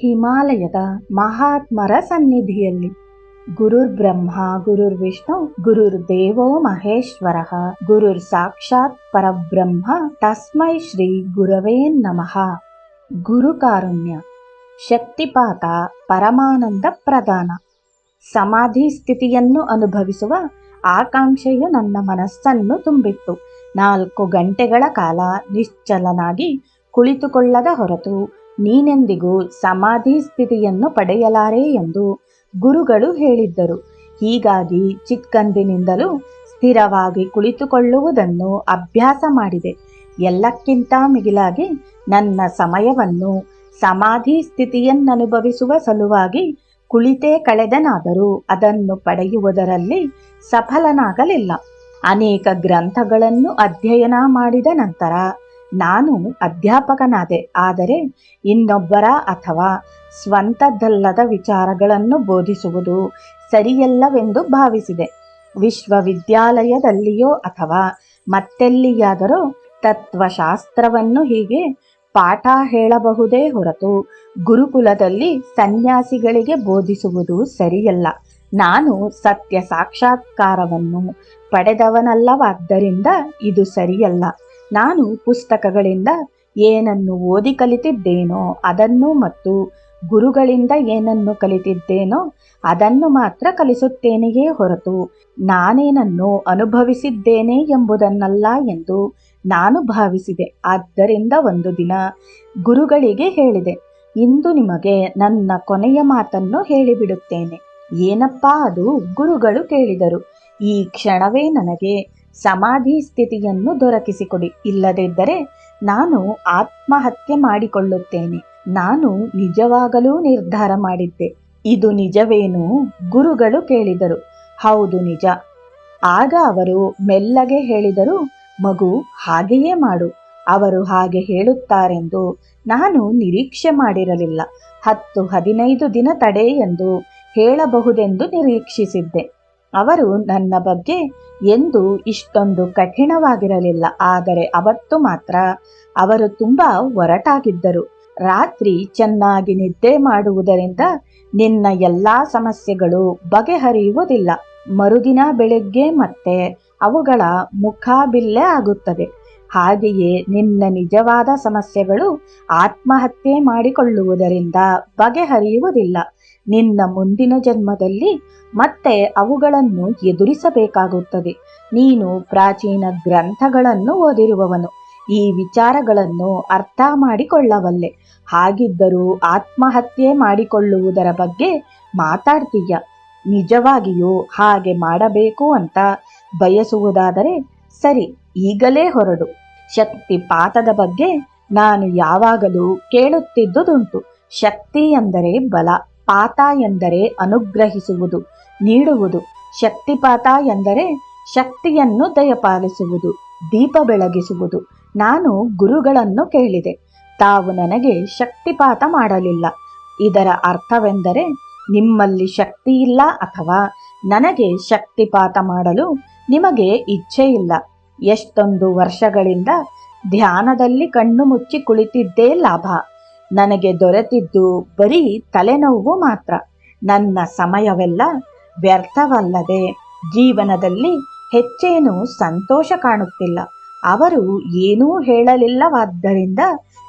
ಹಿಮಾಲಯದ ಮಹಾತ್ಮರ ಸನ್ನಿಧಿಯಲ್ಲಿ. ಗುರುರ್ ಬ್ರಹ್ಮ, ಗುರುರ್ ವಿಷ್ಣು, ಗುರುರ್ ದೇವೋ ಮಹೇಶ್ವರ. ಗುರುರ್ ಸಾಕ್ಷಾತ್ ಪರಬ್ರಹ್ಮ, ತಸ್ಮೈ ಶ್ರೀ ಗುರವೇ ನಮಃ. ಗುರು ಕಾರುಣ್ಯ, ಶಕ್ತಿಪಾತ, ಪರಮಾನಂದ ಪ್ರದಾನ ಸಮಾಧಿ ಸ್ಥಿತಿಯನ್ನು ಅನುಭವಿಸುವ ಆಕಾಂಕ್ಷೆಯು ನನ್ನ ಮನಸ್ಸನ್ನು ತುಂಬಿತ್ತು. ನಾಲ್ಕು ಗಂಟೆಗಳ ಕಾಲ ನಿಶ್ಚಲನಾಗಿ ಕುಳಿತುಕೊಳ್ಳದ ಹೊರತು ನೀನೆಂದಿಗೂ ಸಮಾಧಿ ಸ್ಥಿತಿಯನ್ನು ಪಡೆಯಲಾರೆ ಎಂದು ಗುರುಗಳು ಹೇಳಿದ್ದರು. ಹೀಗಾಗಿ ಚಿಕ್ಕಂದಿನಿಂದಲೂ ಸ್ಥಿರವಾಗಿ ಕುಳಿತುಕೊಳ್ಳುವುದನ್ನು ಅಭ್ಯಾಸ ಮಾಡಿದೆ. ಎಲ್ಲಕ್ಕಿಂತ ಮಿಗಿಲಾಗಿ ನನ್ನ ಸಮಯವನ್ನು ಸಮಾಧಿ ಸ್ಥಿತಿಯನ್ನನುಭವಿಸುವ ಸಲುವಾಗಿ ಕುಳಿತೇ ಕಳೆದನಾದರೂ ಅದನ್ನು ಪಡೆಯುವುದರಲ್ಲಿ ಸಫಲನಾಗಲಿಲ್ಲ. ಅನೇಕ ಗ್ರಂಥಗಳನ್ನು ಅಧ್ಯಯನ ಮಾಡಿದ ನಂತರ ನಾನು ಅಧ್ಯಾಪಕನಾದೆ, ಆದರೆ ಇನ್ನೊಬ್ಬರ ಅಥವಾ ಸ್ವಂತದ್ದಲ್ಲದ ವಿಚಾರಗಳನ್ನು ಬೋಧಿಸುವುದು ಸರಿಯಲ್ಲವೆಂದು ಭಾವಿಸಿದೆ. ವಿಶ್ವವಿದ್ಯಾಲಯದಲ್ಲಿಯೋ ಅಥವಾ ಮತ್ತೆಲ್ಲಿಯಾದರೂ ತತ್ವಶಾಸ್ತ್ರವನ್ನು ಹೀಗೆ ಪಾಠ ಹೇಳಬಹುದೇ ಹೊರತು ಗುರುಕುಲದಲ್ಲಿ ಸನ್ಯಾಸಿಗಳಿಗೆ ಬೋಧಿಸುವುದು ಸರಿಯಲ್ಲ. ನಾನು ಸತ್ಯ ಸಾಕ್ಷಾತ್ಕಾರವನ್ನು ಪಡೆದವನಲ್ಲವಾದ್ದರಿಂದ ಇದು ಸರಿಯಲ್ಲ. ನಾನು ಪುಸ್ತಕಗಳಿಂದ ಏನನ್ನು ಓದಿ ಕಲಿತಿದ್ದೇನೋ ಅದನ್ನು ಮತ್ತು ಗುರುಗಳಿಂದ ಏನನ್ನು ಕಲಿತಿದ್ದೇನೋ ಅದನ್ನು ಮಾತ್ರ ಕಲಿಸುತ್ತೇನೆಯೇ ಹೊರತು ನಾನೇನನ್ನು ಅನುಭವಿಸಿದ್ದೇನೆ ಎಂಬುದನ್ನಲ್ಲ ಎಂದು ನಾನು ಭಾವಿಸಿದೆ. ಆದ್ದರಿಂದ ಒಂದು ದಿನ ಗುರುಗಳಿಗೆ ಹೇಳಿದೆ, ಇಂದು ನಿಮಗೆ ನನ್ನ ಕೊನೆಯ ಮಾತನ್ನು ಹೇಳಿಬಿಡುತ್ತೇನೆ. ಏನಪ್ಪಾ ಅದು? ಗುರುಗಳು ಕೇಳಿದರು. ಈ ಕ್ಷಣವೇ ನನಗೆ ಸಮಾಧಿ ಸ್ಥಿತಿಯನ್ನು ದೊರಕಿಸಿಕೊಡಿ. ಇಲ್ಲದಿದ್ದರೆ ನಾನು ಆತ್ಮಹತ್ಯೆ ಮಾಡಿಕೊಳ್ಳುತ್ತೇನೆ. ನಾನು ನಿಜವಾಗಲೂ ನಿರ್ಧಾರ ಮಾಡಿದ್ದೆ. ಇದು ನಿಜವೇನು ಗುರುಗಳು ಕೇಳಿದರು. ಹೌದು ನಿಜ. ಆಗ ಅವರು ಮೆಲ್ಲಗೆ ಹೇಳಿದರು, ಮಗು, ಹಾಗೆಯೇ ಮಾಡು. ಅವರು ಹಾಗೆ ಹೇಳುತ್ತಾರೆಂದು ನಾನು ನಿರೀಕ್ಷೆ ಮಾಡಿರಲಿಲ್ಲ. ಹತ್ತು ಹದಿನೈದು ದಿನ ತಡೆ ಎಂದು ಹೇಳಬಹುದೆಂದು ನಿರೀಕ್ಷಿಸಿದ್ದೆ. ಅವರು ನನ್ನ ಬಗ್ಗೆ ಎಂದು ಇಷ್ಟೊಂದು ಕಠಿಣವಾಗಿರಲಿಲ್ಲ, ಆದರೆ ಅವತ್ತು ಮಾತ್ರ ಅವರು ತುಂಬ ಒರಟಾಗಿದ್ದರು. ರಾತ್ರಿ ಚೆನ್ನಾಗಿ ನಿದ್ದೆ ಮಾಡುವುದರಿಂದ ನಿನ್ನ ಎಲ್ಲ ಸಮಸ್ಯೆಗಳು ಬಗೆಹರಿಯುವುದಿಲ್ಲ. ಮರುದಿನ ಬೆಳಗ್ಗೆ ಮತ್ತೆ ಅವುಗಳ ಮುಖಾಬಿಲ್ಲೆ ಆಗುತ್ತದೆ. ಹಾಗೆಯೇ ನಿನ್ನ ನಿಜವಾದ ಸಮಸ್ಯೆಗಳು ಆತ್ಮಹತ್ಯೆ ಮಾಡಿಕೊಳ್ಳುವುದರಿಂದ ಬಗೆಹರಿಯುವುದಿಲ್ಲ. ನಿನ್ನ ಮುಂದಿನ ಜನ್ಮದಲ್ಲಿ ಮತ್ತೆ ಅವುಗಳನ್ನು ಎದುರಿಸಬೇಕಾಗುತ್ತದೆ. ನೀನು ಪ್ರಾಚೀನ ಗ್ರಂಥಗಳನ್ನು ಓದಿರುವವನು. ಈ ವಿಚಾರಗಳನ್ನು ಅರ್ಥ ಮಾಡಿಕೊಳ್ಳವಲ್ಲೆ. ಹಾಗಿದ್ದರೂ ಆತ್ಮಹತ್ಯೆ ಮಾಡಿಕೊಳ್ಳುವುದರ ಬಗ್ಗೆ ಮಾತಾಡ್ತೀಯ. ನಿಜವಾಗಿಯೂ ಹಾಗೆ ಮಾಡಬೇಕು ಅಂತ ಬಯಸುವುದಾದರೆ ಸರಿ, ಈಗಲೇ ಹೊರಡು. ಶಕ್ತಿಪಾತದ ಬಗ್ಗೆ ನಾನು ಯಾವಾಗಲೂ ಕೇಳುತ್ತಿದ್ದುದುಂಟು. ಶಕ್ತಿ ಎಂದರೆ ಬಲ. ಪಾತ ಎಂದರೆ ಅನುಗ್ರಹಿಸುವುದು, ನೀಡುವುದು. ಶಕ್ತಿಪಾತ ಎಂದರೆ ಶಕ್ತಿಯನ್ನು ದಯಪಾಲಿಸುವುದು, ದೀಪ ಬೆಳಗಿಸುವುದು. ನಾನು ಗುರುಗಳನ್ನು ಕೇಳಿದೆ, ತಾವು ನನಗೆ ಶಕ್ತಿಪಾತ ಮಾಡಲಿಲ್ಲ. ಇದರ ಅರ್ಥವೆಂದರೆ ನಿಮ್ಮಲ್ಲಿ ಶಕ್ತಿ ಇಲ್ಲ ಅಥವಾ ನನಗೆ ಶಕ್ತಿಪಾತ ಮಾಡಲು ನಿಮಗೆ ಇಚ್ಛೆ ಇಲ್ಲ. ಎಷ್ಟೊಂದು ವರ್ಷಗಳಿಂದ ಧ್ಯಾನದಲ್ಲಿ ಕಣ್ಣು ಮುಚ್ಚಿ ಕುಳಿತಿದ್ದೇ ಲಾಭ. ನನಗೆ ದೊರೆತಿದ್ದು ಬರೀ ತಲೆನೋವು ಮಾತ್ರ. ನನ್ನ ಸಮಯವೆಲ್ಲ ವ್ಯರ್ಥವಲ್ಲದೆ ಜೀವನದಲ್ಲಿ ಹೆಚ್ಚೇನು ಸಂತೋಷ ಕಾಣುತ್ತಿಲ್ಲ. ಅವರು ಏನೂ ಹೇಳಲಿಲ್ಲವಾದ್ದರಿಂದ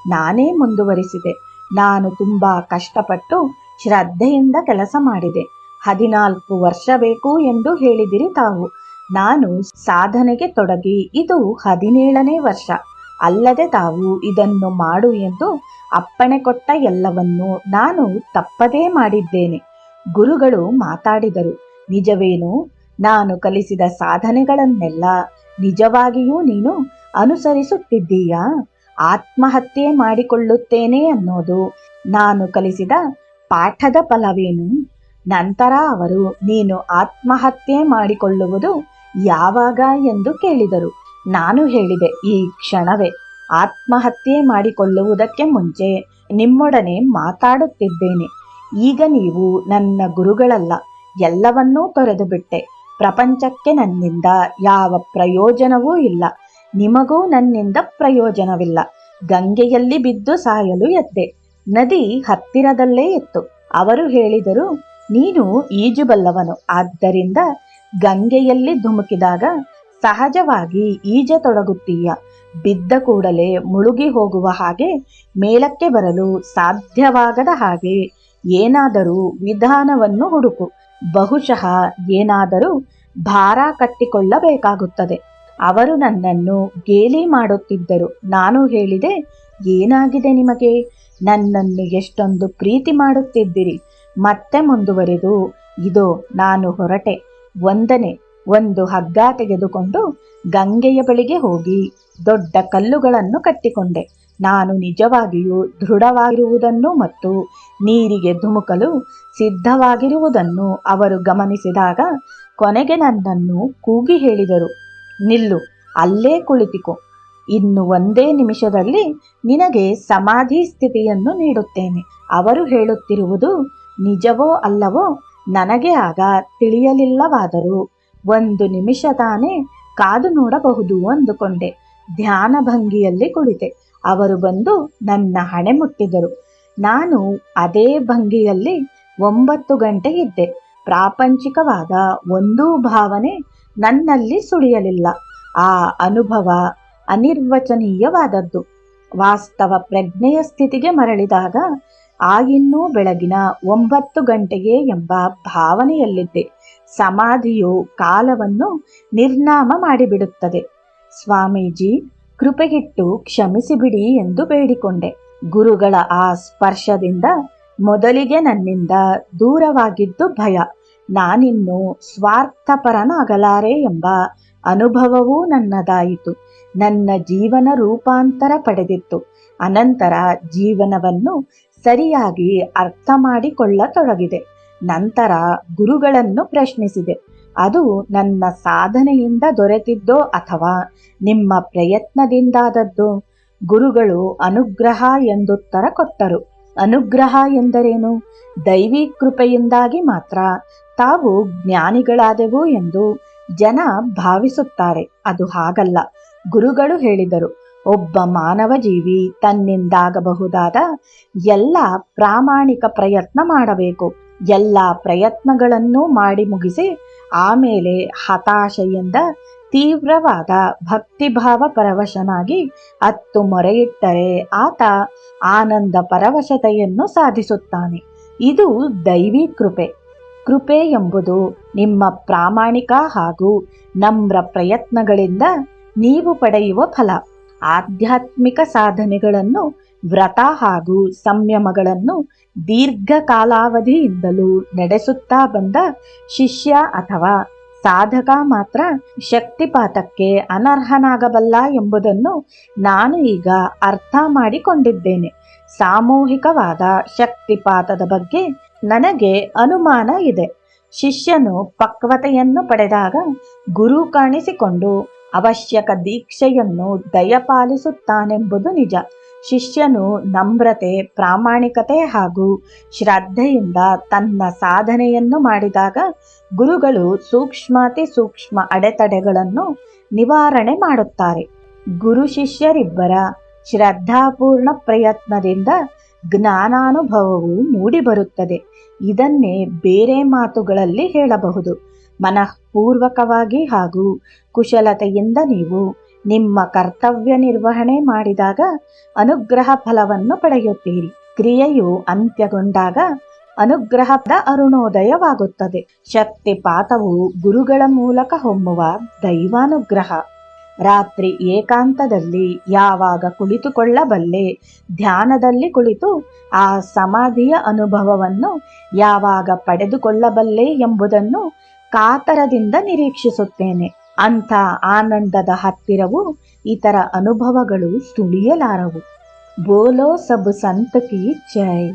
ನಾನೇ ಮುಂದುವರಿಸಿದೆ. ನಾನು ತುಂಬ ಕಷ್ಟಪಟ್ಟು ಶ್ರದ್ಧೆಯಿಂದ ಕೆಲಸ ಮಾಡಿದೆ. ಹದಿನಾಲ್ಕು ವರ್ಷ ಬೇಕು ಎಂದು ಹೇಳಿದಿರಿ ತಾವು. ನಾನು ಸಾಧನೆಗೆ ತೊಡಗಿ ಇದು ಹದಿನೇಳನೇ ವರ್ಷ. ಅಲ್ಲದೆ ತಾವು ಇದನ್ನು ಮಾಡು ಎಂದು ಅಪ್ಪಣೆ ಕೊಟ್ಟ ಎಲ್ಲವನ್ನು ನಾನು ತಪ್ಪದೇ ಮಾಡಿದ್ದೇನೆ. ಗುರುಗಳು ಮಾತಾಡಿದರು. ನಿಜವೇನು? ನಾನು ಕಲಿಸಿದ ಸಾಧನೆಗಳನ್ನೆಲ್ಲ ನಿಜವಾಗಿಯೂ ನೀನು ಅನುಸರಿಸುತ್ತಿದ್ದೀಯಾ? ಆತ್ಮಹತ್ಯೆ ಮಾಡಿಕೊಳ್ಳುತ್ತೇನೆ ಅನ್ನೋದು ನಾನು ಕಲಿಸಿದ ಪಾಠದ ಫಲವೇನು? ನಂತರ ಅವರು ನೀನು ಆತ್ಮಹತ್ಯೆ ಮಾಡಿಕೊಳ್ಳುವುದು ಯಾವಾಗ ಎಂದು ಕೇಳಿದರು. ನಾನು ಹೇಳಿದೆ ಈ ಕ್ಷಣವೇ. ಆತ್ಮಹತ್ಯೆ ಮಾಡಿಕೊಳ್ಳುವುದಕ್ಕೆ ಮುಂಚೆ ನಿಮ್ಮೊಡನೆ ಮಾತಾಡುತ್ತಿದ್ದೇನೆ. ಈಗ ನೀವು ನನ್ನ ಗುರುಗಳಲ್ಲ, ಎಲ್ಲವನ್ನೂ ತೊರೆದು ಬಿಟ್ಟೆ ಪ್ರಪಂಚಕ್ಕೆ ನನ್ನಿಂದ ಯಾವ ಪ್ರಯೋಜನವೂ ಇಲ್ಲ. ನಿಮಗೂ ನನ್ನಿಂದ ಪ್ರಯೋಜನವಿಲ್ಲ. ಗಂಗೆಯಲ್ಲಿ ಬಿದ್ದು ಸಾಯಲು ಎದ್ದೆ. ನದಿ ಹತ್ತಿರದಲ್ಲೇ ಇತ್ತು. ಅವರು ಹೇಳಿದರು, ನೀನು ಈಜುಬಲ್ಲವನು ಆದ್ದರಿಂದ ಗಂಗೆಯಲ್ಲಿ ಧುಮುಕಿದಾಗ ಸಹಜವಾಗಿ ಈಜ ತೊಡಗುತ್ತೀಯ ಬಿದ್ದ ಕೂಡಲೇ ಮುಳುಗಿ ಹೋಗುವ ಹಾಗೆ ಮೇಲಕ್ಕೆ ಬರಲು ಸಾಧ್ಯವಾಗದ ಹಾಗೆ ಏನಾದರೂ ವಿಧಾನವನ್ನು ಹುಡುಕು. ಬಹುಶಃ ಏನಾದರೂ ಭಾರ ಕಟ್ಟಿಕೊಳ್ಳಬೇಕಾಗುತ್ತದೆ. ಅವರು ನನ್ನನ್ನು ಗೇಲಿ ಮಾಡುತ್ತಿದ್ದರು. ನಾನು ಹೇಳಿದೆ, ಏನಾಗಿದೆ ನಿಮಗೆ? ನನ್ನನ್ನು ಎಷ್ಟೊಂದು ಪ್ರೀತಿ ಮಾಡುತ್ತಿದ್ದಿರಿ. ಮತ್ತೆ ಮುಂದುವರೆದು, ಇದು, ನಾನು ಹೊರಟೆ. ಒಂದನೆ ಒಂದು ಹಗ್ಗ ತೆಗೆದುಕೊಂಡು ಗಂಗೆಯ ಬಳಿಗೆ ಹೋಗಿ ದೊಡ್ಡ ಕಲ್ಲುಗಳನ್ನು ಕಟ್ಟಿಕೊಂಡೆ. ನಾನು ನಿಜವಾಗಿಯೂ ದೃಢವಾಗಿರುವುದನ್ನು ಮತ್ತು ನೀರಿಗೆ ಧುಮುಕಲು ಸಿದ್ಧವಾಗಿರುವುದನ್ನು ಅವರು ಗಮನಿಸಿದಾಗ ಕೊನೆಗೆ ನನ್ನನ್ನು ಕೂಗಿ ಹೇಳಿದರು. ನಿಲ್ಲು, ಅಲ್ಲೇ ಕುಳಿತಿಕೊ. ಇನ್ನು ಒಂದೇ ನಿಮಿಷದಲ್ಲಿ ನಿನಗೆ ಸಮಾಧಿ ಸ್ಥಿತಿಯನ್ನು ನೀಡುತ್ತೇನೆ. ಅವರು ಹೇಳುತ್ತಿರುವುದು ನಿಜವೋ ಅಲ್ಲವೋ ನನಗೆ ಆಗ ತಿಳಿಯಲಿಲ್ಲವಾದರೂ. ಒಂದು ನಿಮಿಷ ತಾನೇ ಕಾದು ನೋಡಬಹುದು ಅಂದುಕೊಂಡೆ. ಧ್ಯಾನ ಭಂಗಿಯಲ್ಲಿ ಕುಳಿತೆ. ಅವರು ಬಂದು ನನ್ನ ಹಣೆ ಮುಟ್ಟಿದರು. ನಾನು ಅದೇ ಭಂಗಿಯಲ್ಲಿ ಒಂಬತ್ತು ಗಂಟೆ ಇದ್ದೆ. ಪ್ರಾಪಂಚಿಕವಾದ ಒಂದೂ ಭಾವನೆ ನನ್ನಲ್ಲಿ ಸುಳಿಯಲಿಲ್ಲ. ಆ ಅನುಭವ ಅನಿರ್ವಚನೀಯವಾದದ್ದು. ವಾಸ್ತವ ಪ್ರಜ್ಞೆಯ ಸ್ಥಿತಿಗೆ ಮರಳಿದಾಗ ಆ ಇನ್ನೂ ಬೆಳಗಿನ ಒಂಬತ್ತು ಗಂಟೆಗೆ ಎಂಬ ಭಾವನೆಯಲ್ಲಿದ್ದೆ. ಸಮಾಧಿಯು ಕಾಲವನ್ನು ನಿರ್ನಾಮ ಮಾಡಿಬಿಡುತ್ತದೆ. ಸ್ವಾಮೀಜಿ, ಕೃಪೆಗಿಟ್ಟು ಕ್ಷಮಿಸಿಬಿಡಿ ಎಂದು ಬೇಡಿಕೊಂಡೆ. ಗುರುಗಳ ಆ ಸ್ಪರ್ಶದಿಂದ ಮೊದಲಿಗೆ ನನ್ನಿಂದ ದೂರವಾಗಿದ್ದು ಭಯ. ನಾನಿನ್ನು ಸ್ವಾರ್ಥಪರನಾಗಲಾರೆ ಎಂಬ ಅನುಭವವೂ ನನ್ನದಾಯಿತು. ನನ್ನ ಜೀವನ ರೂಪಾಂತರ ಪಡೆದಿತ್ತು. ಅನಂತರ ಜೀವನವನ್ನು ಸರಿಯಾಗಿ ಅರ್ಥ ಮಾಡಿಕೊಳ್ಳತೊಡಗಿದೆ. ನಂತರ ಗುರುಗಳನ್ನು ಪ್ರಶ್ನಿಸಿದೆ. ಅದು ನನ್ನ ಸಾಧನೆಯಿಂದ ದೊರೆತಿದ್ದೋ ಅಥವಾ ನಿಮ್ಮ ಪ್ರಯತ್ನದಿಂದಾದದ್ದು? ಗುರುಗಳು ಅನುಗ್ರಹ ಎಂದುತ್ತರ ಕೊಟ್ಟರು. ಅನುಗ್ರಹ ಎಂದರೇನು? ದೈವಿ ಕೃಪೆಯಿಂದಾಗಿ ಮಾತ್ರ ತಾವು ಜ್ಞಾನಿಗಳಾದೆವು ಎಂದು ಜನ ಭಾವಿಸುತ್ತಾರೆ. ಅದು ಹಾಗಲ್ಲ. ಗುರುಗಳು ಹೇಳಿದರು ಒಬ್ಬ ಮಾನವ ಜೀವಿ ತನ್ನಿಂದಾಗಬಹುದಾದ ಎಲ್ಲ ಪ್ರಾಮಾಣಿಕ ಪ್ರಯತ್ನ ಮಾಡಬೇಕು. ಎಲ್ಲ ಪ್ರಯತ್ನಗಳನ್ನು ಮಾಡಿ ಮುಗಿಸಿ ಆಮೇಲೆ ಹತಾಶೆಯಿಂದ ತೀವ್ರವಾದ ಭಕ್ತಿಭಾವ ಪರವಶನಾಗಿ ಅತ್ತು ಮೊರೆಯಿಟ್ಟರೆ ಆತ ಆನಂದ ಪರವಶತೆಯನ್ನು ಸಾಧಿಸುತ್ತಾನೆ. ಇದು ದೈವಿ ಕೃಪೆ. ಕೃಪೆ ಎಂಬುದು ನಿಮ್ಮ ಪ್ರಾಮಾಣಿಕ ಹಾಗೂ ನಮ್ರ ಪ್ರಯತ್ನಗಳಿಂದ ನೀವು ಪಡೆಯುವ ಫಲ. ಆಧ್ಯಾತ್ಮಿಕ ಸಾಧನೆಗಳನ್ನು ವ್ರತ ಹಾಗೂ ಸಂಯಮಗಳನ್ನು ದೀರ್ಘಕಾಲಾವಧಿಯಿಂದಲೂ ನಡೆಸುತ್ತಾ ಬಂದ ಶಿಷ್ಯ ಅಥವಾ ಸಾಧಕ ಮಾತ್ರ ಶಕ್ತಿಪಾತಕ್ಕೆ ಅನರ್ಹನಾಗಬಲ್ಲ ಎಂಬುದನ್ನು ನಾನು ಈಗ ಅರ್ಥ ಮಾಡಿಕೊಂಡಿದ್ದೇನೆ. ಸಾಮೂಹಿಕವಾದ ಶಕ್ತಿಪಾತದ ಬಗ್ಗೆ ನನಗೆ ಅನುಮಾನ ಇದೆ. ಶಿಷ್ಯನು ಪಕ್ವತೆಯನ್ನು ಪಡೆದಾಗ ಗುರು ಕಾಣಿಸಿಕೊಂಡು ಅವಶ್ಯಕ ದೀಕ್ಷೆಯನ್ನು ದಯಪಾಲಿಸುತ್ತಾನೆಂಬುದು ನಿಜ. ಶಿಷ್ಯನು ನಮ್ರತೆ, ಪ್ರಾಮಾಣಿಕತೆ ಹಾಗೂ ಶ್ರದ್ಧೆಯಿಂದ ತನ್ನ ಸಾಧನೆಯನ್ನು ಮಾಡಿದಾಗ ಗುರುಗಳು ಸೂಕ್ಷ್ಮಾತಿ ಸೂಕ್ಷ್ಮ ಅಡೆತಡೆಗಳನ್ನು ನಿವಾರಣೆ ಮಾಡುತ್ತಾರೆ. ಗುರು ಶಿಷ್ಯರಿಬ್ಬರ ಶ್ರದ್ಧಾಪೂರ್ಣ ಪ್ರಯತ್ನದಿಂದ ಜ್ಞಾನಾನುಭವವು ಮೂಡಿಬರುತ್ತದೆ. ಇದನ್ನೇ ಬೇರೆ ಮಾತುಗಳಲ್ಲಿ ಹೇಳಬಹುದು. ಮನಃಪೂರ್ವಕವಾಗಿ ಹಾಗೂ ಕುಶಲತೆಯಿಂದ ನೀವು ನಿಮ್ಮ ಕರ್ತವ್ಯ ನಿರ್ವಹಣೆ ಮಾಡಿದಾಗ ಅನುಗ್ರಹ ಫಲವನ್ನು ಪಡೆಯುತ್ತೀರಿ. ಕ್ರಿಯೆಯು ಅಂತ್ಯಗೊಂಡಾಗ ಅನುಗ್ರಹದ ಅರುಣೋದಯವಾಗುತ್ತದೆ. ಶಕ್ತಿಪಾತವು ಗುರುಗಳ ಮೂಲಕ ಹೊಮ್ಮುವ ದೈವಾನುಗ್ರಹ. ರಾತ್ರಿ ಏಕಾಂತದಲ್ಲಿ ಯಾವಾಗ ಕುಳಿತುಕೊಳ್ಳಬಲ್ಲೆ ಧ್ಯಾನದಲ್ಲಿ ಕುಳಿತು ಆ ಸಮಾಧಿಯ ಅನುಭವವನ್ನು ಯಾವಾಗ ಪಡೆದುಕೊಳ್ಳಬಲ್ಲೆ ಎಂಬುದನ್ನು ಕಾತರದಿಂದ ನಿರೀಕ್ಷಿಸುತ್ತೇನೆ. ಅಂಥ ಆನಂದದ ಹತ್ತಿರವು ಇತರ ಅನುಭವಗಳು ಸುಳಿಯಲಾರವು. ಬೋಲೋ ಸಬ್ ಸಂತ ಕಿ ಜೈ